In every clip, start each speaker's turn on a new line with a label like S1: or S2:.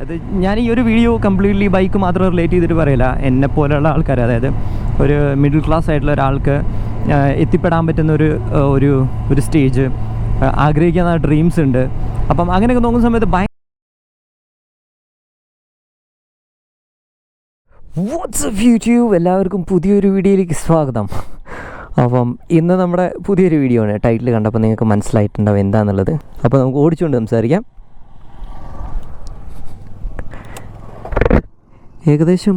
S1: അത് ഞാൻ ഈ ഒരു വീഡിയോ കംപ്ലീറ്റ്ലി ബൈക്ക് മാത്രം റിലേറ്റ് ചെയ്തിട്ട് പറയില്ല. എന്നെ പോലെയുള്ള ആൾക്കാർ അതായത് ഒരു മിഡിൽ ക്ലാസ് ആയിട്ടുള്ള ഒരാൾക്ക് എത്തിപ്പെടാൻ പറ്റുന്ന ഒരു ഒരു ഒരു സ്റ്റേജ് ആഗ്രഹിക്കുന്ന ഡ്രീംസ് ഉണ്ട്. അപ്പം അങ്ങനെയൊക്കെ നോക്കുന്ന സമയത്ത് ഭയ വാട്സപ്പ് യൂട്യൂബ് എല്ലാവർക്കും പുതിയൊരു വീഡിയോയിലേക്ക് സ്വാഗതം. അപ്പം ഇന്ന് നമ്മുടെ പുതിയൊരു വീഡിയോ ആണ്. ടൈറ്റിൽ കണ്ടപ്പോൾ നിങ്ങൾക്ക് മനസ്സിലായിട്ടുണ്ടാവും എന്താണെന്നുള്ളത് അപ്പോൾ നമുക്ക് ഓടിച്ചുകൊണ്ട് സംസാരിക്കാം. ഏകദേശം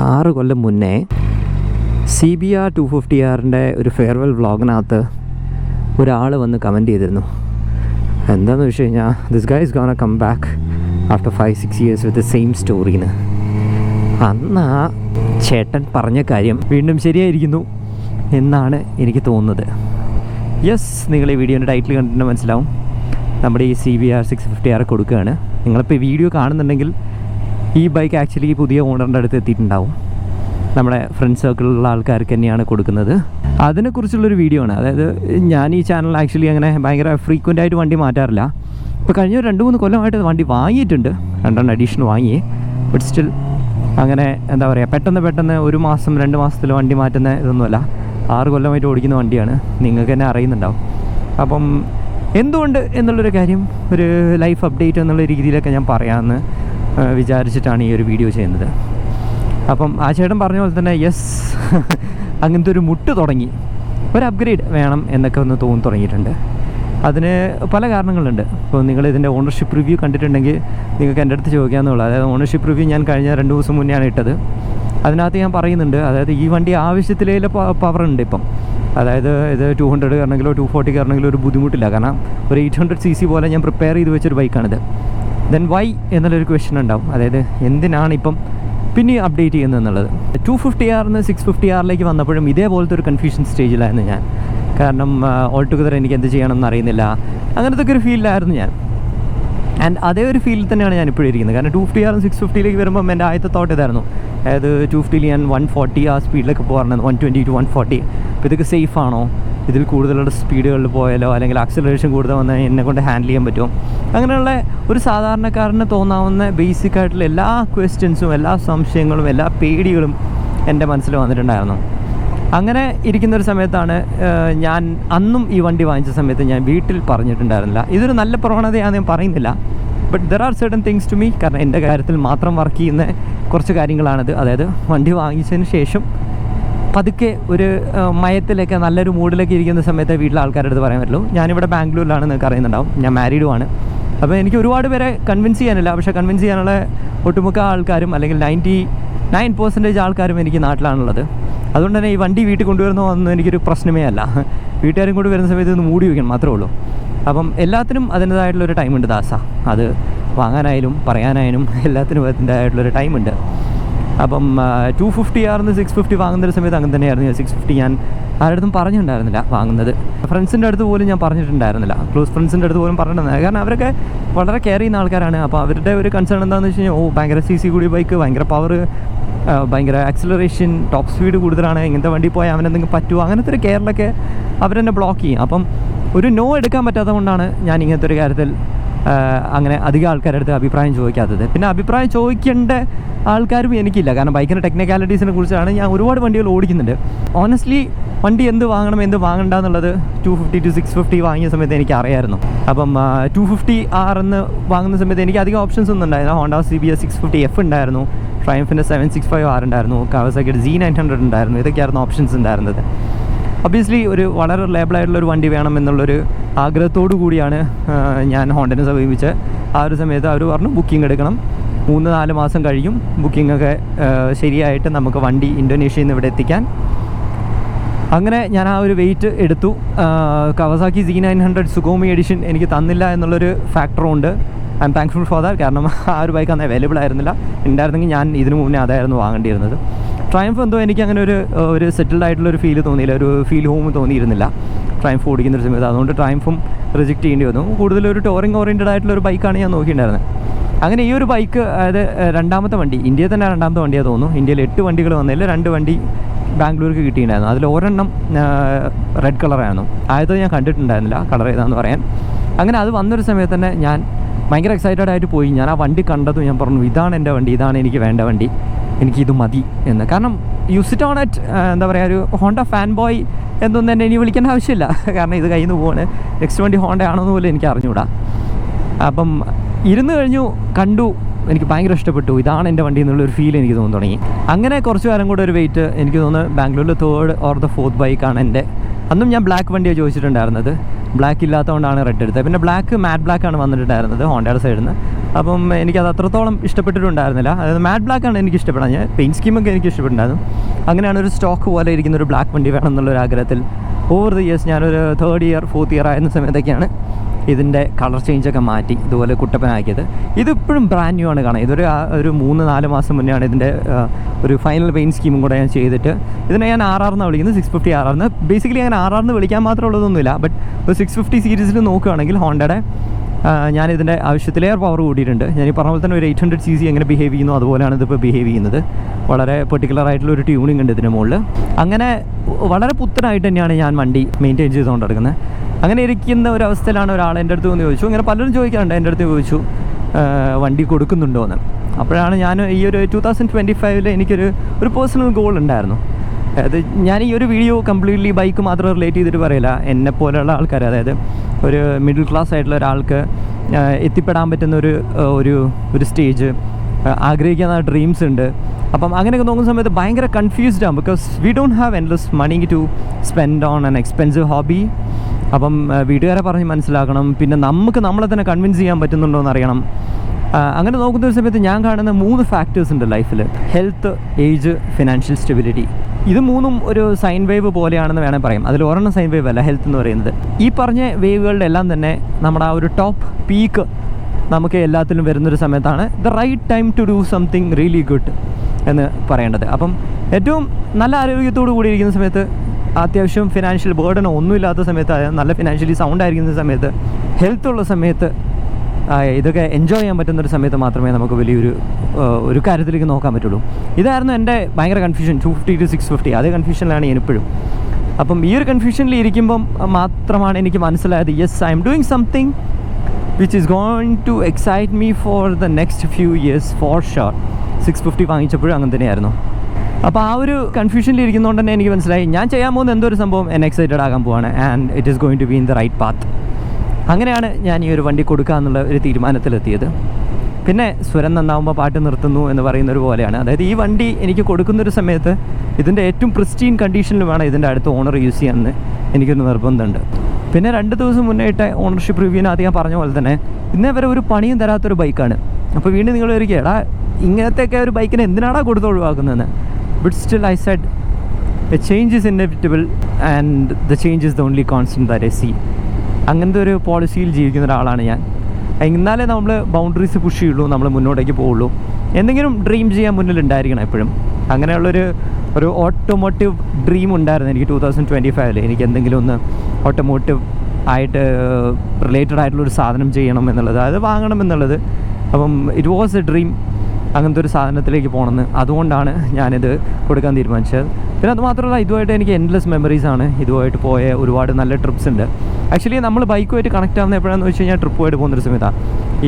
S1: ആറ് കൊല്ലം മുന്നേ C B R two fifty ആറിന്റെ ഒരു ഫെയർവെൽ വ്ളോഗിനകത്ത് ഒരാൾ വന്ന് കമന്റ് ചെയ്തിരുന്നു. എന്താണെന്ന് വെച്ച് കഴിഞ്ഞാൽ this guys a come back after five six years with the same സ്റ്റോറിന്ന് അന്ന് ആ ചേട്ടൻ പറഞ്ഞ കാര്യം വീണ്ടും ശരിയായിരിക്കുന്നു എന്നാണ് എനിക്ക് തോന്നുന്നത്. യെസ് നിങ്ങൾ ഈ വീഡിയോന്റെ ടൈറ്റിൽ കണ്ടിട്ട് മനസ്സിലാവും. നമ്മുടെ ഈ C B R six fifty R കൊടുക്കുകയാണ്. നിങ്ങളിപ്പോൾ ഈ വീഡിയോ കാണുന്നുണ്ടെങ്കിൽ ഈ ബൈക്ക് ആക്ച്വലി പുതിയ ഓണറിന്റെ അടുത്ത് എത്തിയിട്ടുണ്ടാവും. നമ്മുടെ ഫ്രണ്ട് സർക്കിളിലുള്ള ആൾക്കാർക്ക് തന്നെയാണ് കൊടുക്കുന്നത്. അതിനെക്കുറിച്ചുള്ളൊരു വീഡിയോ ആണ്. അതായത് ഞാൻ ഈ ചാനൽ ആക്ച്വലി അങ്ങനെ ഭയങ്കര ഫ്രീക്വന്റ് ആയിട്ട് വണ്ടി മാറ്റാറില്ല. ഇപ്പോൾ കഴിഞ്ഞ രണ്ട് മൂന്ന് കൊല്ലമായിട്ട് വണ്ടി വാങ്ങിയിട്ടുണ്ട്. രണ്ടെണ്ണം അഡീഷൻ വാങ്ങി. ബട്ട് സ്റ്റിൽ അങ്ങനെ എന്താ പറയുക പെട്ടെന്ന് പെട്ടെന്ന് ഒരു മാസം രണ്ട് മാസത്തിൽ വണ്ടി മാറ്റുന്ന ഇതൊന്നുമല്ല. ആറ് കൊല്ലമായിട്ട് ഓടിക്കുന്ന വണ്ടിയാണ്. നിങ്ങൾക്ക് തന്നെ അറിയുന്നുണ്ടാവും. അപ്പം എന്തുകൊണ്ട് എന്നുള്ളൊരു കാര്യം ഒരു ലൈഫ് അപ്ഡേറ്റ് എന്നുള്ള രീതിയിലൊക്കെ ഞാൻ പറയാമെന്ന് വിചാരിച്ചിട്ടാണ് ഈ ഒരു വീഡിയോ ചെയ്യുന്നത്. അപ്പം ആ ചേട്ടൻ പറഞ്ഞ പോലെ തന്നെ യെസ് അങ്ങനത്തെ ഒരു മുട്ട് തുടങ്ങി. ഒരു അപ്ഗ്രേഡ് വേണം എന്നൊക്കെ ഒന്ന് തോന്നി തുടങ്ങിയിട്ടുണ്ട്. അതിന് പല കാരണങ്ങളുണ്ട്. ഇപ്പോൾ നിങ്ങൾ ഇതിന്റെ ഓണർഷിപ്പ് റിവ്യൂ കണ്ടിട്ടുണ്ടെങ്കിൽ നിങ്ങൾക്ക് എന്റെ അടുത്ത് ചോദിക്കാമെന്നുള്ളൂ അതായത് ഓണർഷിപ്പ് റിവ്യൂ ഞാൻ കഴിഞ്ഞ രണ്ട് ദിവസം മുന്നെയാണ് ഇട്ടത്. അതിനകത്ത് ഞാൻ പറയുന്നുണ്ട് അതായത് ഈ വണ്ടി ആവശ്യത്തിലേലെ പവർ ഉണ്ട് ഇപ്പം. അതായത് ഇത് ടു ഹൺഡ്രഡ് കാരണമെങ്കിലോ ടു ഫോർട്ടി കാരണമെങ്കിലോ ഒരു ബുദ്ധിമുട്ടില്ല. കാരണം ഒരു എയ്റ്റ് ഹൺഡ്രഡ് സി സി പോലെ ഞാൻ പ്രിപ്പയർ ചെയ്ത് വെച്ചൊരു ബൈക്കാണിത് ദെൻ വൈ എന്നുള്ളൊരു ക്വസ്റ്റ്യൻ ഉണ്ടാവും. അതായത് എന്തിനാണ് ഇപ്പം പിന്നെ അപ്ഡേറ്റ് ചെയ്യുന്നത് എന്നുള്ളത്. ടു ഫിഫ്റ്റി ആറിന് സിക്സ് ഫിഫ്റ്റി ആറിലേക്ക് വന്നപ്പോഴും ഇതേപോലത്തെ ഒരു കൺഫ്യൂഷൻ സ്റ്റേജിലായിരുന്നു ഞാൻ. കാരണം ഓൾ ടുഗദർ എനിക്ക് എന്ത് ചെയ്യണമെന്ന് അറിയുന്നില്ല. അങ്ങനത്തെ ഒരു ഫീലിലായിരുന്നു ഞാൻ. ആൻഡ് അതേ ഒരു ഫീലിൽ തന്നെയാണ് ഞാൻ ഇപ്പോഴും ഇരിക്കുന്നത്. കാരണം ടു ഫിഫ്റ്റി ആറും സിക്സ് ഫിഫ്റ്റിയിലേക്ക് വരുമ്പോൾ എന്റെ ആദ്യത്തെ തോട്ട് ഇതായിരുന്നു. അതായത് ടു ഫിഫ്റ്റിയിൽ ഞാൻ വൺ ഫോർട്ടി ആ സ്പീഡിലൊക്കെ പോകാറുണ്ട്. One twenty two one forty അപ്പോൾ ഇതൊക്കെ സേഫ് ആണോ? ഇതിൽ കൂടുതലുള്ള സ്പീഡുകളിൽ പോയാലോ അല്ലെങ്കിൽ ആക്സിലറേഷൻ കൂടുതൽ വന്നാൽ എന്നെ കൊണ്ട് ഹാൻഡിൽ ചെയ്യാൻ പറ്റുമോ? അങ്ങനെയുള്ള ഒരു സാധാരണക്കാരന് തോന്നാവുന്ന ബേസിക് ആയിട്ടുള്ള എല്ലാ ക്വസ്റ്റ്യൻസും എല്ലാ സംശയങ്ങളും എല്ലാ പേടികളും എന്റെ മനസ്സിൽ വന്നിട്ടുണ്ടായിരുന്നു. അങ്ങനെ ഇരിക്കുന്ന ഒരു സമയത്താണ് ഞാൻ അന്നും ഈ വണ്ടി വാങ്ങിച്ച സമയത്ത് ഞാൻ വീട്ടിൽ പറഞ്ഞിട്ടുണ്ടായിരുന്നില്ല. ഇതൊരു നല്ല പ്രവണതയാണെന്ന് ഞാൻ പറയുന്നില്ല. But there are certain things to me കാരണം എന്റെ കാര്യത്തിൽ മാത്രം വർക്ക് ചെയ്യുന്ന കുറച്ച് കാര്യങ്ങളാണിത്. അതായത് വണ്ടി വാങ്ങിച്ചതിന് ശേഷം പതുക്കെ ഒരു മയത്തിലൊക്കെ നല്ലൊരു മൂഡിലൊക്കെ ഇരിക്കുന്ന സമയത്ത് വീട്ടിലെ ആൾക്കാരുടെ അടുത്ത് പറയാൻ പറ്റുള്ളൂ. ഞാനിവിടെ ബാംഗ്ലൂരിലാണ് നിങ്ങൾക്ക് അറിയുന്നുണ്ടാവും. ഞാൻ മാരീഡുമാണ്. അപ്പോൾ എനിക്ക് ഒരുപാട് പേരെ കൺവിൻസ് ചെയ്യാനില്ല. പക്ഷേ കൺവിൻസ് ചെയ്യാനുള്ള ഒട്ടുമുക്ക ആൾക്കാരും അല്ലെങ്കിൽ നയന്റി നയൻ പെർസെന്റേജ് ആൾക്കാരും എനിക്ക് നാട്ടിലാണുള്ളത്. അതുകൊണ്ട് തന്നെ ഈ വണ്ടി വീട്ടിൽ കൊണ്ടുവരുന്നോ ഒന്നും എനിക്കൊരു പ്രശ്നമേ അല്ല. വീട്ടുകാരും കൂടി വരുന്ന സമയത്ത് ഒന്ന് മൂടി വയ്ക്കണം മാത്രമേ ഉള്ളൂ. അപ്പം എല്ലാത്തിനും അതിന്റേതായിട്ടുള്ളൊരു ടൈമുണ്ട് ദാസ. അത് വാങ്ങാനായാലും പറയാനായാലും എല്ലാത്തിനും അതിന്റേതായിട്ടുള്ളൊരു ടൈമുണ്ട് അപ്പം ടു ഫിഫ്റ്റി ആർന്ന് സിക്സ് ഫിഫ്റ്റി വാങ്ങുന്ന ഒരു സമയത്ത് അങ്ങനെ തന്നെയായിരുന്നു സിക്സ് ഫിഫ്റ്റി ഞാൻ ആരുടെ പറഞ്ഞിട്ടുണ്ടായിരുന്നില്ല വാങ്ങുന്നത്. ഫ്രണ്ട്സിന്റെ അടുത്ത് പോലും ഞാൻ പറഞ്ഞിട്ടുണ്ടായിരുന്നില്ല. ക്ലോസ് ഫ്രണ്ട്സിന്റെ അടുത്ത് പോലും പറഞ്ഞിട്ടുണ്ടായിരുന്നില്ല. കാരണം അവരൊക്കെ വളരെ കെയർ ചെയ്യുന്ന ആൾക്കാരാണ്. അപ്പോൾ അവരുടെ ഒരു കൺസേൺ എന്താണെന്ന് വെച്ച് കഴിഞ്ഞാൽ ഓ ഭയങ്കര സി സി കൂടി ബൈക്ക് ഭയങ്കര പവർ ഭയങ്കര ആക്സിലറേഷൻ ടോപ്പ് സ്പീഡ് കൂടുതലാണ്. ഇങ്ങനത്തെ വണ്ടി പോയാൽ അവനെന്തെങ്കിലും പറ്റുമോ? അങ്ങനത്തെ ഒരു കെയറിലൊക്കെ അവരെന്നെ ബ്ലോക്ക് ചെയ്യും. അപ്പം ഒരു നോ എടുക്കാൻ പറ്റാത്തത് കൊണ്ടാണ് ഞാൻ ഇങ്ങനത്തെ ഒരു കാര്യത്തിൽ അങ്ങനെ അധികം ആൾക്കാരുടെ അടുത്ത് അഭിപ്രായം ചോദിക്കാത്തത്. പിന്നെ അഭിപ്രായം ചോദിക്കേണ്ട ആൾക്കാരും എനിക്കില്ല. കാരണം ബൈക്കിന്റെ ടെക്നിക്കാലിറ്റീസിനെ കുറിച്ചാണ് ഞാൻ ഒരുപാട് വണ്ടികൾ ഓടിക്കുന്നുണ്ട്. ഓണസ്റ്റ്ലി വണ്ടി എന്ത് വാങ്ങണം എന്ത് വാങ്ങണ്ട എന്നുള്ളത് two fifty two six fifty വാങ്ങിയ സമയത്ത് എനിക്ക് അറിയായിരുന്നു അപ്പം ടു ഫിഫ്റ്റി ആർ എന്ന് വാങ്ങുന്ന സമയത്ത് എനിക്ക് അധികം ഓപ്ഷൻസ് ഒന്നും ഉണ്ടായിരുന്നു Honda C B S six fifty F ഉണ്ടായിരുന്നു. ട്രയംഫിന്റെ സെവൻ സിക്സ് ഫൈവ് ആർ ഉണ്ടായിരുന്നു. കാവസാക്കിയുടെ ജി നയൻ ഹൺഡ്രഡ് ഉണ്ടായിരുന്നു. ഇതൊക്കെയായിരുന്നു ഓപ്ഷൻസ് ഉണ്ടായിരുന്നത്. ഒബ്വിയസ്ലി ഒരു വളരെ റിലയബിളായിട്ടുള്ള ഒരു വണ്ടി വേണം എന്നുള്ളൊരു ആഗ്രഹത്തോടു കൂടിയാണ് ഞാൻ ഹോണ്ടനെ സമീപിച്ച് ആ ഒരു സമയത്ത് അവർ പറഞ്ഞു ബുക്കിംഗ് എടുക്കണം. മൂന്ന് നാല് മാസം കഴിയും. ബുക്കിംഗ് ഒക്കെ ശരിയായിട്ട് നമുക്ക് വണ്ടി ഇന്തോനേഷ്യയിൽ നിന്ന് ഇവിടെ എത്തിക്കാൻ. അങ്ങനെ ഞാൻ ആ ഒരു വെയിറ്റ് എടുത്തു. Kawasaki C nine hundred Sugomi edition എനിക്ക് തന്നില്ല എന്നുള്ളൊരു ഫാക്ടറും ഉണ്ട്. I'm thankful for that കാരണം ആ ഒരു ബൈക്ക് അന്ന് അവൈലബിൾ ആയിരുന്നില്ല. ഉണ്ടായിരുന്നെങ്കിൽ ഞാൻ ഇതിനു മുന്നേ അതായിരുന്നു വാങ്ങേണ്ടിയിരുന്നത്. ട്രയംഫ് എന്തോ എനിക്ക് അങ്ങനെ ഒരു ഒരു സെറ്റിൽഡ് ആയിട്ടുള്ള ഒരു ഫീൽ തോന്നിയില്ല. ഒരു ഫീൽ ഹോം തോന്നിയിരുന്നില്ല. ട്രയംഫ് ഓടിക്കുന്ന ഒരു സമയത്ത്. അതുകൊണ്ട് ട്രയംഫും റിജക്റ്റ് ചെയ്യേണ്ടി വന്നു. കൂടുതൽ ഒരു ടോറിംഗ് ഓറിയന്റഡ് ആയിട്ടുള്ള ഒരു ബൈക്കാണ് ഞാൻ നോക്കിയിട്ടുണ്ടായിരുന്നത് അങ്ങനെ ഈ ഒരു ബൈക്ക് അതായത് രണ്ടാമത്തെ വണ്ടി ഇന്ത്യയിൽ തന്നെ രണ്ടാമത്തെ വണ്ടിയാണ് തോന്നുന്നു. ഇന്ത്യയിൽ എട്ട് വണ്ടികൾ വന്നതിൽ രണ്ട് വണ്ടി ബാംഗ്ലൂർക്ക് കിട്ടിയിട്ടുണ്ടായിരുന്നു. അതിൽ ഒരെണ്ണം റെഡ് കളറായിരുന്നു ആദ്യത്തെ ഞാൻ കണ്ടിട്ടുണ്ടായിരുന്നില്ല കളർ ഏതാന്ന് പറയാൻ. അങ്ങനെ അത് വന്നൊരു സമയത്ത് തന്നെ ഞാൻ ഭയങ്കര എക്സൈറ്റഡ് ആയിട്ട് പോയി. ഞാൻ ആ വണ്ടി കണ്ടതും ഞാൻ പറഞ്ഞു ഇതാണ് എന്റെ വണ്ടി ഇതാണ് എനിക്ക് വേണ്ട വണ്ടി. എനിക്കിത് മതി എന്ന്. കാരണം യൂസിറ്റ് ഓൺ അറ്റ് എന്താ പറയുക ഒരു ഹോണ്ട ഫാൻ ബോയ് എന്നൊന്നും തന്നെ ഇനി വിളിക്കേണ്ട ആവശ്യമില്ല. കാരണം ഇത് കയ്യിൽ നിന്ന് പോവാണ്. നെക്സ്റ്റ് വണ്ടി ഹോണ്ട ആണെന്ന് പോലും എനിക്ക് അറിഞ്ഞുകൂടാ അപ്പം ഇരുന്ന് കഴിഞ്ഞു കണ്ടു എനിക്ക് ഭയങ്കര ഇഷ്ടപ്പെട്ടു. ഇതാണ് എന്റെ വണ്ടി എന്നുള്ളൊരു ഫീൽ എനിക്ക് തോന്നി തുടങ്ങി. അങ്ങനെ കുറച്ച് കാലം കൂടെ ഒരു വെയിറ്റ് എനിക്ക് തോന്നുന്നു ബാംഗ്ലൂരിൽ തേർഡ് ഓർ ദ ഫോർത്ത് ബൈക്കാണ് എന്റെ. അന്നും ഞാൻ ബ്ലാക്ക് വണ്ടിയാണ് ചോദിച്ചിട്ടുണ്ടായിരുന്നത്. ബ്ലാക്ക് ഇല്ലാത്തതുകൊണ്ടാണ് റെഡ് എടുത്തത്. പിന്നെ ബ്ലാക്ക് മാറ്റ് ബ്ലാക്ക് ആണ് വന്നിട്ടുണ്ടായിരുന്നത് ഹോണ്ടയുടെ സൈഡിൽ നിന്ന് അപ്പം എനിക്കത് അത്രത്തോളം ഇഷ്ടപ്പെട്ടിട്ടുണ്ടായിരുന്നില്ല. അതായത് മാറ്റ് ബ്ലാക്ക് ആണ് എനിക്ക് ഇഷ്ടപ്പെടാൻ ഞാൻ പെയിന്റ് സ്കീമൊക്കെ എനിക്ക് ഇഷ്ടപ്പെട്ടിട്ടുണ്ടായിരുന്നു അങ്ങനെയാണ് ഒരു സ്റ്റോക്ക് പോലെ ഇരിക്കുന്ന ഒരു ബ്ലാക്ക് വണ്ടി വേണം എന്നുള്ളൊരു ആഗ്രഹത്തിൽ ഓവർ ദി ഇയേഴ്സ് ഞാനൊരു തേർഡ് ഇയർ ഫോർത്ത് ഇയർ ആയിരുന്ന സമയത്തൊക്കെയാണ് ഇതിന്റെ കളർ ചേഞ്ചൊക്കെ മാറ്റി ഇതുപോലെ കുട്ടപ്പനാക്കിയത്. ഇതിപ്പോഴും ബ്രാൻഡ് ന്യൂ ആണ് കാണാം ഇതൊരു ഒരു മൂന്ന് നാല് മാസം മുന്നെയാണ് ഇതിന്റെ ഒരു ഫൈനൽ പെയിന്റ് സ്കീമും കൂടെ ഞാൻ ചെയ്തിട്ട് ഇതിനെ ഞാൻ ആർ ആർന്ന് വിളിക്കുന്നത് സിക്സ് ഫിഫ്റ്റി ആർ ആർന്ന് ബേസിക്കലി ഞാൻ ആർ എന്ന് വിളിക്കാൻ മാത്രമുള്ളതൊന്നുമില്ല ബട്ട് ഒരു സിക്സ് ഫിഫ്റ്റി സീരീസിൽ നോക്കുകയാണെങ്കിൽ ഹോണ്ടയുടെ ഞാൻ ഇതിന്റെ ആവശ്യത്തിലേറെ പവർ കൂടിയിട്ടുണ്ട്. ഞാൻ ഈ പറഞ്ഞ പോലെ തന്നെ ഒരു എയ്റ്റ് ഹൺഡ്രഡ് സി സി എങ്ങനെ ബിഹേവ് ചെയ്യുന്നു അതുപോലെയാണ് ഇതിപ്പോൾ ബിഹേവ് ചെയ്യുന്നത്. വളരെ പെർട്ടിക്കുലർ ആയിട്ടുള്ള ഒരു ട്യൂണിംഗ് ഉണ്ട് ഇതിന്റെ മുകളിൽ അങ്ങനെ വളരെ പുത്തനായിട്ട് തന്നെയാണ് ഞാൻ വണ്ടി മെയിന്റെയിൻ ചെയ്തുകൊണ്ട് നടക്കുന്നത് അങ്ങനെ ഇരിക്കുന്ന ഒരു അവസ്ഥയിലാണ് ഒരാൾ എന്റെ അടുത്ത് വന്ന് ചോദിച്ചു. അങ്ങനെ പലരും ചോദിക്കാറുണ്ട് എന്റെ അടുത്ത് ചോദിച്ചു വണ്ടി കൊടുക്കുന്നുണ്ടോ എന്ന് അപ്പോഴാണ് ഞാൻ ഈ ഒരു ടു തൗസൻഡ് ട്വന്റി ഫൈവിൽ എനിക്കൊരു ഒരു പേഴ്സണൽ ഗോൾ ഉണ്ടായിരുന്നു. അതായത് ഞാൻ ഈ ഒരു വീഡിയോ കംപ്ലീറ്റ്ലി ബൈക്ക് മാത്രം റിലേറ്റ് ചെയ്തിട്ട് പറയില്ല. എന്നെ പോലെയുള്ള ആൾക്കാർ അതായത് ഒരു മിഡിൽ ക്ലാസ് ആയിട്ടുള്ള ഒരാൾക്ക് എത്തിപ്പെടാൻ പറ്റുന്ന ഒരു ഒരു ഒരു സ്റ്റേജ് ആഗ്രഹിക്കുന്ന ഡ്രീംസ് ഉണ്ട്. അപ്പം അങ്ങനെയൊക്കെ നോക്കുന്ന സമയത്ത് ഭയങ്കര കൺഫ്യൂസ്ഡ് ആണ്. Because we don't have endless money to spend on an expensive hobby അപ്പം വീട്ടുകാരെ പറഞ്ഞ് മനസ്സിലാക്കണം. പിന്നെ നമുക്ക് നമ്മളെ തന്നെ കൺവിൻസ് ചെയ്യാൻ പറ്റുന്നുണ്ടോ എന്ന് അറിയണം. അങ്ങനെ നോക്കുന്ന ഒരു സമയത്ത് ഞാൻ കാണുന്ന മൂന്ന് ഫാക്ടേഴ്സ് ഉണ്ട് ലൈഫിൽ ഹെൽത്ത് ഏജ് ഫിനാൻഷ്യൽ സ്റ്റെബിലിറ്റി ഇത് മൂന്നും ഒരു സൈൻ വേവ് പോലെയാണെന്ന് വേണേൽ പറയാം. അതിൽ ഒരെണ്ണം സൈൻ വേവ് അല്ല ഹെൽത്ത് എന്ന് പറയുന്നത്. ഈ പറഞ്ഞ വേവുകളുടെ എല്ലാം തന്നെ നമ്മുടെ ആ ഒരു ടോപ്പ് പീക്ക് നമുക്ക് എല്ലാത്തിലും വരുന്നൊരു സമയത്താണ് the right time to do something really good എന്ന് പറയേണ്ടത്. അപ്പം ഏറ്റവും നല്ല ആരോഗ്യത്തോടു കൂടി ഇരിക്കുന്ന സമയത്ത് അത്യാവശ്യം ഫിനാൻഷ്യൽ ബേർഡനോ ഒന്നുമില്ലാത്ത സമയത്ത് നല്ല ഫിനാൻഷ്യലി സൗണ്ട് ആയിരിക്കുന്ന സമയത്ത് ഹെൽത്തുള്ള സമയത്ത് ഇതൊക്കെ എൻജോയ് ചെയ്യാൻ പറ്റുന്ന ഒരു സമയത്ത് മാത്രമേ നമുക്ക് വലിയൊരു ഒരു കാര്യത്തിലേക്ക് നോക്കാൻ പറ്റുള്ളൂ. ഇതായിരുന്നു എന്റെ ഭയങ്കര confusion two fifty two six fifty അതേ കൺഫ്യൂഷനിലാണ് ഞാൻ ഇപ്പോഴും അപ്പം ഈ ഒരു കൺഫ്യൂഷനിൽ ഇരിക്കുമ്പം മാത്രമാണ് എനിക്ക് മനസ്സിലായത് yes I'm doing something which is going to excite me for the next few years for sure six fifty വാങ്ങിച്ചപ്പോഴും അങ്ങനെ തന്നെയായിരുന്നു. അപ്പോൾ ആ ഒരു കൺഫ്യൂഷനിൽ ഇരിക്കുന്നതുകൊണ്ട് തന്നെ എനിക്ക് മനസ്സിലായി ഞാൻ ചെയ്യാൻ പോകുന്ന എന്തോ ഒരു സംഭവം എന്നെ എക്സൈറ്റഡ് ആകാൻ പോവാണ് and it is going to be in the right path അങ്ങനെയാണ് ഞാൻ ഈ ഒരു വണ്ടി കൊടുക്കുക എന്നുള്ള ഒരു തീരുമാനത്തിലെത്തിയത്. പിന്നെ സ്വരം നന്നാവുമ്പോൾ പാട്ട് നിർത്തുന്നു എന്ന് പറയുന്ന ഒരു പോലെയാണ്. അതായത് ഈ വണ്ടി എനിക്ക് കൊടുക്കുന്നൊരു സമയത്ത് ഇതിന്റെ ഏറ്റവും പ്രിസ്റ്റീൻ കണ്ടീഷനിൽ വേണം ഇതിന്റെ അടുത്ത ഓണർ യൂസ് ചെയ്യാമെന്ന് എനിക്കൊരു നിർബന്ധമുണ്ട്. പിന്നെ രണ്ട് ദിവസം മുന്നേ ഇട്ട ഓണർഷിപ്പ് റിവ്യൂവിനകത്ത് ഞാൻ പറഞ്ഞ പോലെ തന്നെ ഇന്നേ വരെ ഒരു പണിയും തരാത്തൊരു ബൈക്കാണ്. അപ്പോൾ വീണ്ടും നിങ്ങൾ ഒരിക്കൽ എടാ ഇങ്ങനത്തെയൊക്കെ ഒരു ബൈക്കിനെ എന്തിനാടാ കൊടുത്ത് ഒഴിവാക്കുന്നതെന്ന്? But still I said a change is inevitable and the change is the only constant that I അങ്ങനത്തെ ഒരു പോളിസിയിൽ ജീവിക്കുന്ന ഒരാളാണ് ഞാൻ. എന്നാലേ നമ്മൾ ബൗണ്ടറീസ് പുഷ് ചെയ്യുള്ളൂ നമ്മൾ മുന്നോട്ടേക്ക് പോവുള്ളൂ. എന്തെങ്കിലും ഡ്രീം ചെയ്യാൻ മുന്നിൽ ഉണ്ടായിരിക്കണം എപ്പോഴും. അങ്ങനെയുള്ളൊരു ഒരു ഓട്ടോമോട്ടീവ് ഡ്രീം ഉണ്ടായിരുന്നു എനിക്ക് ടൂ തൗസൻഡ് ട്വന്റി ഫൈവിൽ എനിക്ക് എന്തെങ്കിലും ഒന്ന് ഓട്ടോമോട്ടീവ് ആയിട്ട് റിലേറ്റഡ് ആയിട്ടുള്ള ഒരു സാധനം ചെയ്യണം എന്നുള്ളത്. അത് വാങ്ങണം എന്നുള്ളത്. അപ്പം ഇറ്റ് വാസ് എ ഡ്രീം അങ്ങനത്തെ ഒരു സാധനത്തിലേക്ക് പോകണമെന്ന്. അതുകൊണ്ടാണ് ഞാനിത് കൊടുക്കാൻ തീരുമാനിച്ചത്. പിന്നെ അത് മാത്രമല്ല ഇതുമായിട്ട് എനിക്ക് എൻഡ്ലെസ് മെമ്മറീസ് ആണ്. ഇതുമായിട്ട് പോയ ഒരുപാട് നല്ല ട്രിപ്സ് ഉണ്ട്. ആക്ച്വലി നമ്മൾ ബൈക്കുമായിട്ട് കണക്ട് ആവുന്ന എപ്പോഴാണെന്ന് വെച്ച് കഴിഞ്ഞാൽ ട്രിപ്പുമായിട്ട് പോകുന്നൊരു സമയത്താണ്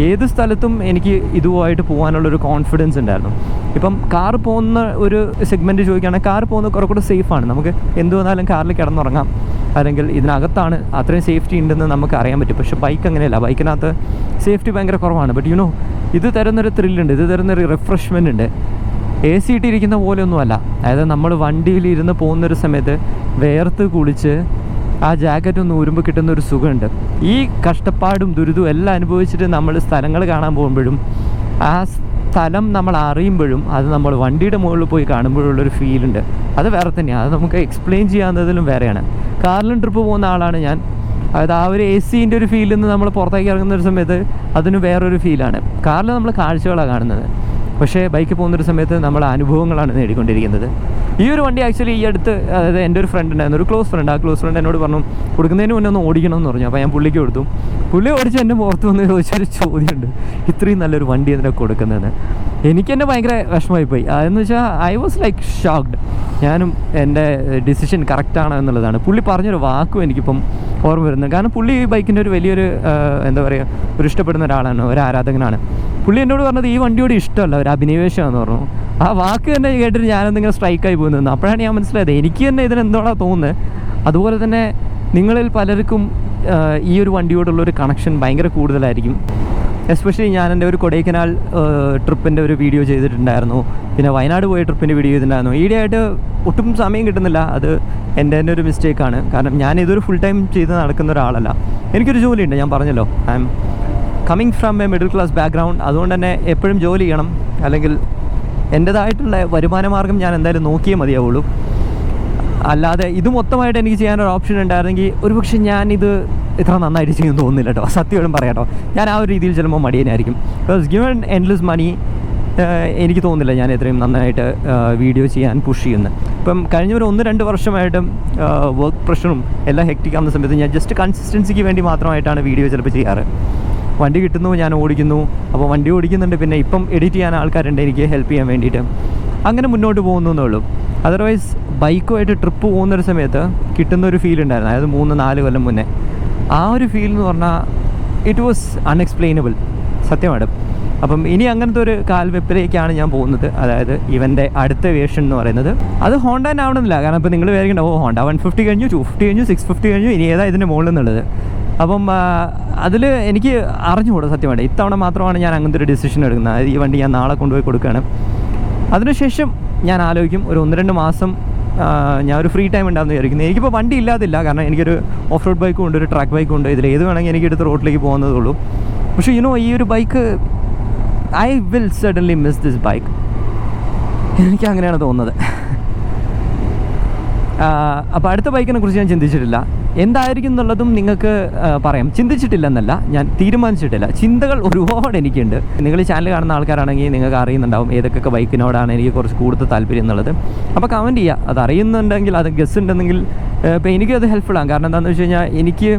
S1: ഏത് സ്ഥലത്തും എനിക്ക് ഇതുമായിട്ട് പോകാനുള്ളൊരു കോൺഫിഡൻസ് ഉണ്ടായിരുന്നു. ഇപ്പം കാർ പോകുന്ന ഒരു സെഗ്മെന്റ് ചോദിക്കുകയാണെങ്കിൽ കാർ പോകുന്നത് കുറേ കൂടെ സേഫാണ് നമുക്ക് എന്ത് വന്നാലും കാറിൽ കിടന്നുറങ്ങാം. അല്ലെങ്കിൽ ഇതിനകത്താണ് അത്രയും സേഫ്റ്റി ഉണ്ടെന്ന് നമുക്ക് അറിയാൻ പറ്റും. പക്ഷേ ബൈക്ക് അങ്ങനെയല്ല. ബൈക്കിനകത്ത് സേഫ്റ്റി ഭയങ്കര കുറവാണ്. ബട്ട് യുനോ ഇത് തരുന്നൊരു ത്രില്ലുണ്ട് ഇത് തരുന്നൊരു റിഫ്രഷ്മെന്റ് ഉണ്ട്. എ സി ഇട്ടിരിക്കുന്ന പോലെയൊന്നുമല്ല. അതായത് നമ്മൾ വണ്ടിയിൽ ഇരുന്ന് പോകുന്നൊരു സമയത്ത് വേർത്ത് കുളിച്ച് ആ ജാക്കറ്റ് ഒന്ന് ഊരുമ്പോൾ കിട്ടുന്ന ഒരു സുഖമുണ്ട്. ഈ കഷ്ടപ്പാടും ദുരിതവും എല്ലാം അനുഭവിച്ചിട്ട് നമ്മൾ സ്ഥലങ്ങൾ കാണാൻ പോകുമ്പോഴും ആ സ്ഥലം നമ്മൾ അറിയുമ്പോഴും അത് നമ്മൾ വണ്ടിയുടെ മുകളിൽ പോയി കാണുമ്പോഴുള്ളൊരു ഫീലുണ്ട്. അത് വേറെ തന്നെയാണ് അത് നമുക്ക് എക്സ്പ്ലെയിൻ ചെയ്യാവുന്നതിലും വേറെയാണ്. കാറിലും ട്രിപ്പ് പോകുന്ന ആളാണ് ഞാൻ. അതായത് ആ ഒരു എ സിന്റെ ഒരു ഫീലിൽ നിന്ന് നമ്മൾ പുറത്തേക്ക് ഇറങ്ങുന്ന ഒരു സമയത്ത് അതിന് വേറൊരു ഫീലാണ് കാറിൽ നമ്മൾ കാഴ്ചകളാണ് കാണുന്നത്. പക്ഷേ ബൈക്ക് പോകുന്നൊരു സമയത്ത് നമ്മൾ അനുഭവങ്ങളാണ് നേടിക്കൊണ്ടിരിക്കുന്നത്. ഈ ഒരു വണ്ടി ആക്ച്വലി ഈ അടുത്ത് അതായത് എന്റെ ഒരു ഫ്രണ്ട് ഉണ്ടായിരുന്നു ഒരു ക്ലോസ് ഫ്രണ്ട് ആ ക്ലോസ് ഫ്രണ്ട് എന്നോട് പറഞ്ഞു കൊടുക്കുന്നതിന് മുന്നേ ഒന്ന് ഓടിക്കണം എന്ന് പറഞ്ഞു. അപ്പോൾ ഞാൻ പുള്ളിക്ക് കൊടുത്തു. പുള്ളി ഓടിച്ച് എന്റെ മുഖത്ത് വന്ന് ചോദിച്ചൊരു ചോദ്യമുണ്ട് ഇത്രയും നല്ലൊരു വണ്ടി എന്തിനാ കൊടുക്കുന്നതെന്ന്? എനിക്ക് തന്നെ ഭയങ്കര വിഷമമായിപ്പോയി അതെന്ന് വെച്ചാൽ ഐ വാസ് ലൈക്ക് ഷോക്ക്ഡ് ഞാനും എന്റെ ഡിസിഷൻ കറക്റ്റാണ് എന്നുള്ളതാണ്. പുള്ളി പറഞ്ഞൊരു വാക്കും എനിക്കിപ്പം ഓർമ്മ വരുന്നത് കാരണം പുള്ളി ഈ ബൈക്കിന്റെ ഒരു വലിയൊരു എന്താ പറയുക ഒരു ഇഷ്ടപ്പെടുന്ന ഒരാളാണ് ഒരു ആരാധകനാണ്. പുള്ളി എന്നോട് പറഞ്ഞത് ഈ വണ്ടിയോട് ഇഷ്ടമല്ല ഒരു അഭിനിവേശമാണെന്ന് പറഞ്ഞു. ആ വാക്ക് തന്നെ കേട്ടിട്ട് ഞാനെന്തെങ്കിലും സ്ട്രൈക്കായി പോകുന്നത് അപ്പോഴാണ് ഞാൻ മനസ്സിലായത് എനിക്ക് തന്നെ ഇതിനെന്തോടാ തോന്നുന്നത് അതുപോലെ തന്നെ നിങ്ങളിൽ പലർക്കും ഈ ഒരു വണ്ടിയോടുള്ള ഒരു കണക്ഷൻ ഭയങ്കര കൂടുതലായിരിക്കും. എസ്പെഷ്യലി ഞാൻ എന്റെ ഒരു കൊടൈക്കനാൽ ട്രിപ്പിന്റെ ഒരു വീഡിയോ ചെയ്തിട്ടുണ്ടായിരുന്നു. പിന്നെ വയനാട് പോയ ട്രിപ്പിന്റെ വീഡിയോ ചെയ്തിട്ടുണ്ടായിരുന്നു. ഈയിടെയായിട്ട് ഒട്ടും സമയം കിട്ടുന്നില്ല. അത് എന്റെ തന്നെ ഒരു മിസ്റ്റേക്കാണ് കാരണം ഞാൻ ഇതൊരു ഫുൾ ടൈം ചെയ്ത് നടക്കുന്ന ഒരാളല്ല. എനിക്കൊരു ജോലിയുണ്ട് ഞാൻ പറഞ്ഞല്ലോ. I'm coming from a middle class background അതുകൊണ്ട് തന്നെ എപ്പോഴും ജോലി ചെയ്യണം. അല്ലെങ്കിൽ എന്റേതായിട്ടുള്ള വരുമാന മാർഗം ഞാൻ എന്തായാലും നോക്കിയേ മതിയാവുള്ളൂ. അല്ലാതെ ഇത് മൊത്തമായിട്ട് എനിക്ക് ചെയ്യാനൊരു ഓപ്ഷൻ ഉണ്ടായിരുന്നെങ്കിൽ ഒരുപക്ഷെ ഞാനിത് ഇത്ര നന്നായിട്ട് ചെയ്യുമെന്ന് തോന്നുന്നില്ല കേട്ടോ. സത്യമായിട്ടും കേട്ടോ. ഞാൻ ആ ഒരു രീതിയിൽ ചിലപ്പോൾ മടിയനായിരിക്കും ബിക്കോസ് ഗിവൺ എൻഡ്ലെസ് മണി എനിക്ക് തോന്നുന്നില്ല ഞാൻ ഇത്രയും നന്നായിട്ട് വീഡിയോ ചെയ്യാൻ പുഷ് ചെയ്യുന്നത്. ഇപ്പം കഴിഞ്ഞ ഒരു ഒന്ന് രണ്ട് വർഷമായിട്ടും വർക്ക് പ്രഷറും എല്ലാം ഹെക്റ്റിക് സമയത്ത് ഞാൻ ജസ്റ്റ് കൺസിസ്റ്റൻസിക്ക് വേണ്ടി മാത്രമായിട്ടാണ് വീഡിയോ ചിലപ്പോൾ ചെയ്യാറ്. വണ്ടി കിട്ടുന്നു ഞാൻ ഓടിക്കുന്നു. അപ്പോൾ വണ്ടി ഓടിക്കുന്നുണ്ട് പിന്നെ ഇപ്പം എഡിറ്റ് ചെയ്യാൻ ആൾക്കാരുണ്ട് എനിക്ക് ഹെൽപ്പ് ചെയ്യാൻ വേണ്ടിയിട്ട്. അങ്ങനെ മുന്നോട്ട് പോകുന്നു എന്നുള്ളൂ. അതർവൈസ് ബൈക്കുമായിട്ട് ട്രിപ്പ് പോകുന്നൊരു സമയത്ത് കിട്ടുന്ന ഒരു ഫീൽ ഉണ്ടായിരുന്നു. അതായത് മൂന്ന് നാല് കൊല്ലം മുന്നേ. ആ ഒരു ഫീൽ എന്ന് പറഞ്ഞാൽ ഇറ്റ് വാസ് അൺഎക്സ്പ്ലെയിനബിൾ സത്യമാണ്. അപ്പം ഇനി അങ്ങനത്തെ ഒരു കാൽവെപ്പിലേക്കാണ് ഞാൻ പോകുന്നത്. അതായത് ഇവന്റെ അടുത്ത വേഷൻ എന്ന് പറയുന്നത്. അത് ഹോണ്ട ആവണമെന്നില്ല. കാരണം ഇപ്പോൾ നിങ്ങൾ വേറെ ഓ ഹോണ്ട വൺ ഫിഫ്റ്റി കഴിഞ്ഞു ടു ഫിഫ്റ്റി കഴിഞ്ഞു സിക്സ് ഫിഫ്റ്റി കഴിഞ്ഞു ഇനി ഏതാ ഇതിന്റെ മുകളിൽ നിന്നുള്ളത് അപ്പം അതിൽ എനിക്ക് അറിഞ്ഞുകൂടാ സത്യമായിട്ട്. ഇത്തവണ മാത്രമാണ് ഞാൻ അങ്ങനത്തെ ഒരു ഡിസിഷൻ എടുക്കുന്നത്. ഈ വണ്ടി ഞാൻ നാളെ കൊണ്ടുപോയി കൊടുക്കുകയാണ്. അതിനുശേഷം ഞാൻ ആലോചിക്കും ഒരു ഒന്ന് രണ്ട് മാസം ഞാൻ ഒരു ഫ്രീ ടൈം ഉണ്ടാകുന്ന വിചാരിക്കുന്നത് എനിക്കിപ്പോൾ വണ്ടി ഇല്ലാതില്ല. കാരണം എനിക്കൊരു ഓഫ് റോഡ് ബൈക്കും ഉണ്ട് ഒരു ട്രാക്ക് ബൈക്കും ഉണ്ട്. ഇതിൽ ഏത് വേണമെങ്കിൽ എനിക്ക് എടുത്ത് റോഡിലേക്ക് പോകുന്നതേ ഉള്ളൂ. പക്ഷേ യുനോ ഈ ഒരു bike I will suddenly miss this bike എനിക്ക് അങ്ങനെയാണ് തോന്നുന്നത്. അപ്പോൾ അടുത്ത ബൈക്കിനെ കുറിച്ച് ഞാൻ ചിന്തിച്ചിട്ടില്ല. എന്തായിരിക്കും എന്നുള്ളതും നിങ്ങൾക്ക് പറയാം. ചിന്തിച്ചിട്ടില്ലെന്നല്ല ഞാൻ തീരുമാനിച്ചിട്ടില്ല. ചിന്തകൾ ഒരുപാട് എനിക്കുണ്ട്. നിങ്ങൾ ഈ ചാനൽ കാണുന്ന ആൾക്കാരാണെങ്കിൽ നിങ്ങൾക്ക് അറിയുന്നുണ്ടാവും ഏതൊക്കെ ബൈക്കിനോടാണ് എനിക്ക് കുറച്ച് കൂടുതൽ താല്പര്യം എന്നുള്ളത്. അപ്പോൾ കമന്റ് ചെയ്യുക അത് അറിയുന്നുണ്ടെങ്കിൽ അത് ഗസ് ഉണ്ടെന്നെങ്കിൽ ഇപ്പോൾ എനിക്കും അത് ഹെൽപ്ഫുള്ളാണ് കാരണം എന്താണെന്ന് വെച്ച് കഴിഞ്ഞാൽ എനിക്ക്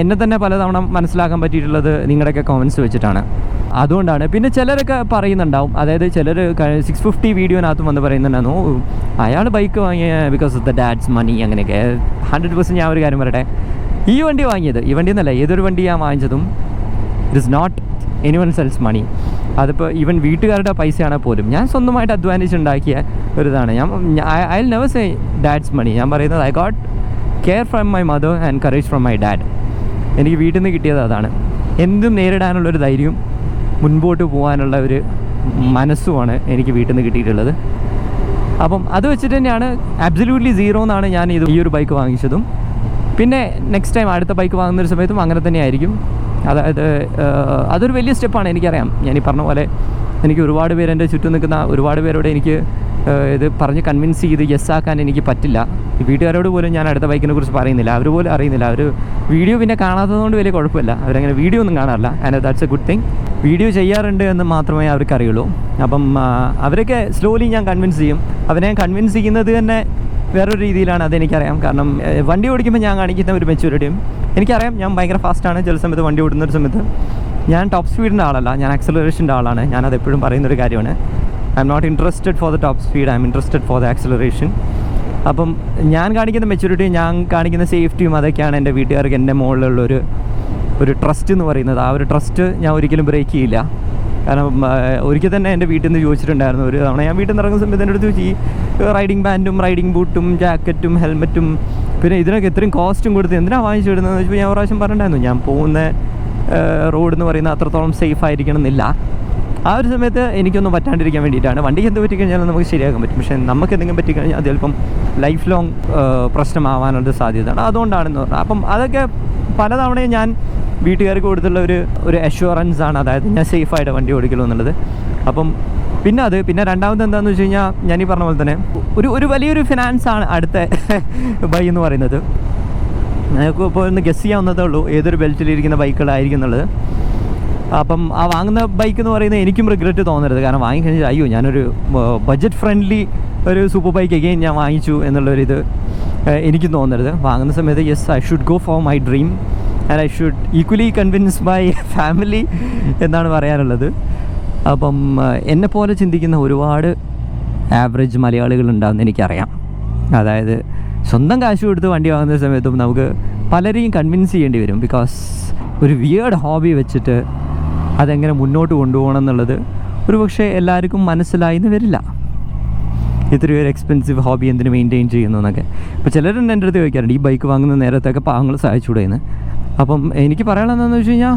S1: എന്നെ തന്നെ പലതവണ മനസ്സിലാക്കാൻ പറ്റിയിട്ടുള്ളത് നിങ്ങളുടെയൊക്കെ കമൻസ് വെച്ചിട്ടാണ്. അതുകൊണ്ടാണ്. പിന്നെ ചിലരൊക്കെ പറയുന്നുണ്ടാവും. അതായത് ചിലർ സിക്സ് ഫിഫ്റ്റി വീഡിയോനകത്ത് വന്ന് പറയുന്നുണ്ടായിരുന്നു "ഓ, അയാൾ ബൈക്ക് വാങ്ങിയ because of the dad's money അങ്ങനെയൊക്കെ. ഹൺഡ്രഡ് പെർസെന്റ് ഞാൻ ഒരു കാര്യം പറയട്ടെ. ഈ വണ്ടി വാങ്ങിയത് ഈ വണ്ടി എന്നല്ല ഏതൊരു വണ്ടി ഞാൻ വാങ്ങിച്ചതും it is not any one else's money അതിപ്പോൾ ഈവൻ വീട്ടുകാരുടെ പൈസയാണെങ്കിൽ പോലും. ഞാൻ സ്വന്തമായിട്ട് അധ്വാനിച്ചുണ്ടാക്കിയ ഒരു ഇതാണ് ഞാൻ I never say dad's money ഞാൻ പറയുന്നത് I got care from my mother and courage from my dad എനിക്ക് വീട്ടിൽ നിന്ന് കിട്ടിയത് അതാണ്. എന്തും നേരിടാനുള്ളൊരു ധൈര്യവും മുൻപോട്ട് പോകാനുള്ള ഒരു മനസ്സുമാണ് എനിക്ക് വീട്ടിൽ നിന്ന് കിട്ടിയിട്ടുള്ളത്. അപ്പം അത് വെച്ചിട്ട് തന്നെയാണ് അബ്സല്യൂട്ട്ലി സീറോ എന്നാണ് ഞാൻ ഇത് ഈ ഒരു ബൈക്ക് വാങ്ങിച്ചതും. പിന്നെ നെക്സ്റ്റ് ടൈം അടുത്ത ബൈക്ക് വാങ്ങുന്ന ഒരു സമയത്തും അങ്ങനെ തന്നെ ആയിരിക്കും. അതായത് അതൊരു വലിയ സ്റ്റെപ്പാണ് എനിക്കറിയാം. ഞാൻ പറഞ്ഞ പോലെ എനിക്ക് ഒരുപാട് പേര് എന്റെ ചുറ്റും നിൽക്കുന്ന ഒരുപാട് പേരോട് എനിക്ക് ഇത് പറഞ്ഞ് കൺവിൻസ് ചെയ്ത് യെസ് ആക്കാൻ എനിക്ക് പറ്റില്ല. വീട്ടുകാരോട് പോലും ഞാൻ അടുത്ത ബൈക്കിനെ കുറിച്ച് പറയുന്നില്ല. അവർ പോലും അറിയുന്നില്ല. അവർ വീഡിയോ പിന്നെ കാണാത്തതുകൊണ്ട് വലിയ കുഴപ്പമില്ല. അവരങ്ങനെ വീഡിയോ ഒന്നും കാണാറില്ല. And that's a good thing video ചെയ്യാറുണ്ട് എന്ന് മാത്രമേ അവർക്ക് അറിയുള്ളൂ അപ്പം അവരൊക്കെ സ്ലോലി ഞാൻ കൺവിൻസ് ചെയ്യും. അവനെ കൺവിൻസ് ചെയ്യുന്നത് തന്നെ വേറൊരു രീതിയിലാണ് അതെനിക്കറിയാം. കാരണം വണ്ടി ഓടിക്കുമ്പോൾ ഞാൻ കാണിക്കുന്ന ഒരു മെച്യൂരിറ്റിയും എനിക്കറിയാം ഞാൻ ഭയങ്കര ഫാസ്റ്റാണ് ചില സമയത്ത് വണ്ടി ഓടുന്ന ഒരു സമയത്ത് ഞാൻ ടോപ്പ് സ്പീഡിന്റെ ആളല്ല. ഞാൻ ആക്സലറേഷന്റെ ആളാണ്. ഞാനത് എപ്പോഴും പറയുന്നൊരു കാര്യമാണ്. I am not interested for the top speed I am interested for the acceleration അപ്പം ഞാൻ കാണിക്കുന്ന മെച്യൂരിറ്റിയും ഞാൻ കാണിക്കുന്ന സേഫ്റ്റിയും അതൊക്കെയാണ് എന്റെ വീട്ടുകാർക്ക് എന്റെ മുകളിലുള്ള ഒരു ട്രസ്റ്റ് എന്ന് പറയുന്നത്. ആ ഒരു ട്രസ്റ്റ് ഞാൻ ഒരിക്കലും ബ്രേക്ക് ചെയ്യില്ല. കാരണം ഒരിക്കൽ തന്നെ എന്റെ വീട്ടിൽ നിന്ന് ചോദിച്ചിട്ടുണ്ടായിരുന്നു. ഒരു തവണ ഞാൻ വീട്ടിൽ നിന്ന് ഇറങ്ങുന്ന സമയത്ത് എന്റെ അടുത്ത് ചോദിച്ചു ഈ റൈഡിങ് ബാൻഡും റൈഡിങ് ബൂട്ടും ജാക്കറ്റും ഹെൽമറ്റും പിന്നെ ഇതിനൊക്കെ ഇത്രയും കോസ്റ്റും കൊടുത്ത് എന്തിനാണ് വാങ്ങിച്ചു വിടുന്നതെന്ന് വെച്ചപ്പോൾ ഞാൻ പ്രാവശ്യം പറഞ്ഞിട്ടുണ്ടായിരുന്നു. ഞാൻ പോകുന്ന റോഡ് എന്ന് പറയുന്നത് അത്രത്തോളം സേഫ് ആയിരിക്കണം എന്നില്ല. ആ ഒരു സമയത്ത് എനിക്കൊന്നും പറ്റാണ്ടിരിക്കാൻ വേണ്ടിയിട്ടാണ്. വണ്ടിക്ക് എന്ത് പറ്റിക്കഴിഞ്ഞാൽ നമുക്ക് ശരിയാക്കാൻ പറ്റും. പക്ഷേ നമുക്ക് എന്തെങ്കിലും പറ്റിക്കഴിഞ്ഞാൽ അത് ചിലപ്പം ലൈഫ് ലോങ് പ്രശ്നമാവാനുള്ള സാധ്യതയാണ്. അതുകൊണ്ടാണെന്ന് പറഞ്ഞാൽ അപ്പം അതൊക്കെ പലതവണയും ഞാൻ വീട്ടുകാർക്ക് കൊടുത്തുള്ള ഒരു ഒരു അഷ്വറൻസ് ആണ്. അതായത് ഞാൻ സേഫായിട്ട് വണ്ടി ഓടിക്കലോ എന്നുള്ളത്. അപ്പം പിന്നെ അത് പിന്നെ രണ്ടാമത് എന്താണെന്ന് വെച്ച് കഴിഞ്ഞാൽ ഞാൻ പറഞ്ഞ പോലെ തന്നെ ഒരു ഒരു വലിയൊരു ഫിനാൻസ് ആണ് അടുത്ത ബൈ എന്ന് പറയുന്നത്. ഞങ്ങൾക്ക് ഇപ്പോൾ ഒന്ന് ഗസ് ചെയ്യാവുന്നതേ ഉള്ളൂ ഏതൊരു ബെൽറ്റിലിരിക്കുന്ന ബൈക്കുകളായിരിക്കും എന്നുള്ളത്. അപ്പം ആ വാങ്ങുന്ന ബൈക്ക് എന്ന് പറയുന്നത് എനിക്കും റിഗ്രറ്റ് തോന്നരുത്. കാരണം വാങ്ങിക്കഴിഞ്ഞാൽ അയ്യോ ഞാനൊരു ബഡ്ജറ്റ് ഫ്രണ്ട്ലി ഒരു സൂപ്പർ ബൈക്ക് അഗെയിൻ ഞാൻ വാങ്ങിച്ചു എന്നുള്ളൊരിത് എനിക്കും തോന്നരുത്. വാങ്ങുന്ന സമയത്ത് yes I should go for my dream and I should equally convince my family എന്നാണ് പറയാനുള്ളത്. അപ്പം എന്നെപ്പോലെ പോലെ ചിന്തിക്കുന്ന ഒരുപാട് ആവറേജ് മലയാളികൾ ഉണ്ടാകുമെന്ന് എനിക്കറിയാം. അതായത് സ്വന്തം കാശ് കൊടുത്ത് വണ്ടി വാങ്ങുന്ന സമയത്തും നമുക്ക് പലരെയും കൺവിൻസ് ചെയ്യേണ്ടി വരും. ബിക്കോസ് ഒരു വിയേർഡ് ഹോബി വെച്ചിട്ട് അതെങ്ങനെ മുന്നോട്ട് കൊണ്ടുപോകണം എന്നുള്ളത് ഒരു പക്ഷേ എല്ലാവർക്കും മനസ്സിലായി എന്ന് വരില്ല. ഇത്രയും ഒരു എക്സ്പെൻസീവ് ഹോബി എന്തിനു മെയിന്റെയിൻ ചെയ്യുന്നു എന്നൊക്കെ. ഇപ്പോൾ ചിലരുണ്ട് എന്റെ അടുത്ത് ചോദിക്കാറുണ്ട് ഈ ബൈക്ക് വാങ്ങുന്ന നേരത്തൊക്കെ പാവങ്ങൾ സഹായിച്ചു എന്ന്. അപ്പം എനിക്ക് പറയാനുള്ളതെന്ന് വെച്ച് കഴിഞ്ഞാൽ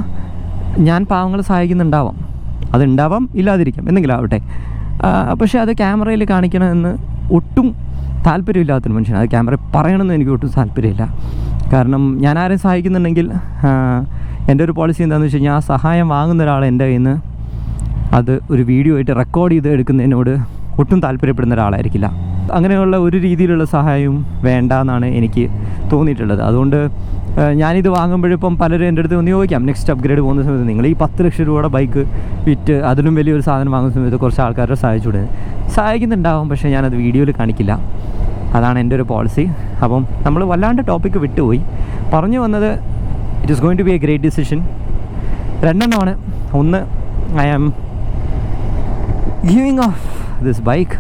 S1: ഞാൻ പാവങ്ങളെ സഹായിക്കുന്നുണ്ടാവാം. അതുണ്ടാവാം ഇല്ലാതിരിക്കാം. എന്തെങ്കിലും ആവട്ടെ. പക്ഷേ അത് ക്യാമറയിൽ കാണിക്കണമെന്ന് ഒട്ടും താല്പര്യമില്ലാത്തൊരു മനുഷ്യൻ അത് ക്യാമറ പറയണമെന്ന് എനിക്ക് ഒട്ടും താല്പര്യമില്ല. കാരണം ഞാൻ ആരെയും സഹായിക്കുന്നുണ്ടെങ്കിൽ എന്റെ ഒരു പോളിസി എന്താണെന്ന് വെച്ച് കഴിഞ്ഞാൽ ആ സഹായം വാങ്ങുന്ന ഒരാൾ എന്റെ കയ്യിൽ നിന്ന് അത് ഒരു വീഡിയോ ആയിട്ട് റെക്കോർഡ് ചെയ്ത് എടുക്കുന്നതിനോട് ഒട്ടും താല്പര്യപ്പെടുന്ന ഒരാളായിരിക്കില്ല. അങ്ങനെയുള്ള ഒരു രീതിയിലുള്ള സഹായവും വേണ്ട എന്നാണ് എനിക്ക് തോന്നിയിട്ടുള്ളത്. അതുകൊണ്ട് ഞാനിത് വാങ്ങുമ്പോഴിപ്പം പലരും എന്റെ അടുത്ത് ഒന്ന് ചോദിക്കാം നെക്സ്റ്റ് അപ്ഗ്രേഡ് പോകുന്ന സമയത്ത് നിങ്ങൾ ഈ പത്ത് ലക്ഷം രൂപയുടെ ബൈക്ക് വിറ്റ് അതിലും വലിയൊരു സാധനം വാങ്ങുന്ന സമയത്ത് കുറച്ച് ആൾക്കാരെ സഹായിച്ചുകൂടെ സഹായിക്കുന്നുണ്ടാവും പക്ഷേ ഞാനത് വീഡിയോയിൽ കാണിക്കില്ല. അതാണ് എന്റെ ഒരു പോളിസി അപ്പം നമ്മൾ വല്ലാണ്ട് ടോപ്പിക്ക് വിട്ടുപോയി. പറഞ്ഞു വന്നത് it is going to be a great decision രണ്ടെണ്ണമാണ്. ഒന്ന് I am giving off this bike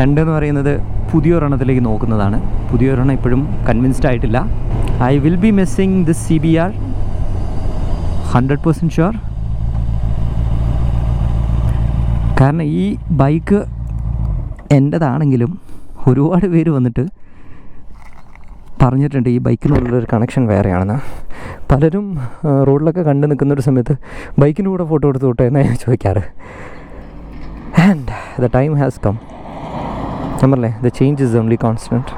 S1: രണ്ടെന്ന് പറയുന്നത് പുതിയൊരെണ്ണത്തിലേക്ക് നോക്കുന്നതാണ്. പുതിയൊരെണ്ണം ഇപ്പോഴും കൺവിൻസ്ഡ് ആയിട്ടില്ല. I will be missing this C B R hundred percent sure കാരണം ഈ ബൈക്ക് എന്റെതാണെങ്കിലും ഒരുപാട് പേര് വന്നിട്ട് പറഞ്ഞിട്ടുണ്ട് ഈ ബൈക്കിനുള്ളൊരു കണക്ഷൻ വേറെയാണെന്ന്. പലരും റോഡിലൊക്കെ കണ്ടു നിൽക്കുന്ന ഒരു സമയത്ത് ബൈക്കിന്റെ കൂടെ ഫോട്ടോ എടുത്ത് വിട്ടേ എന്നാണ് ഞാൻ ചോദിക്കാറ്. And the time has come ഞാൻ the change is only constant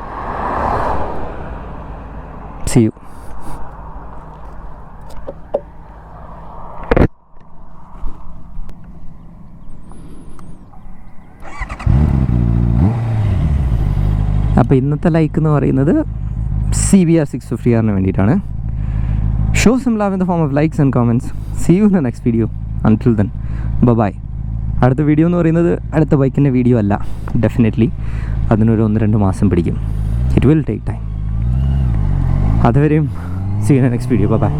S1: see you അപ്പോൾ ഇന്നത്തെ ലൈക്ക് എന്ന് പറയുന്നത് C B R six fifty ആറിന് വേണ്ടിയിട്ടാണ്. Show some in the form of likes and comments see you in the next video until then bye അടുത്ത video എന്ന് പറയുന്നത് അടുത്ത ബൈക്കിന്റെ വീഡിയോ അല്ല. ഡെഫിനറ്റ്ലി അതിനൊരു ഒന്ന് രണ്ട് മാസം പിടിക്കും. ഇറ്റ് വിൽ ടേക്ക് ടൈം അതുവരെയും സീ നെക്സ്റ്റ് വീഡിയോ ബൈ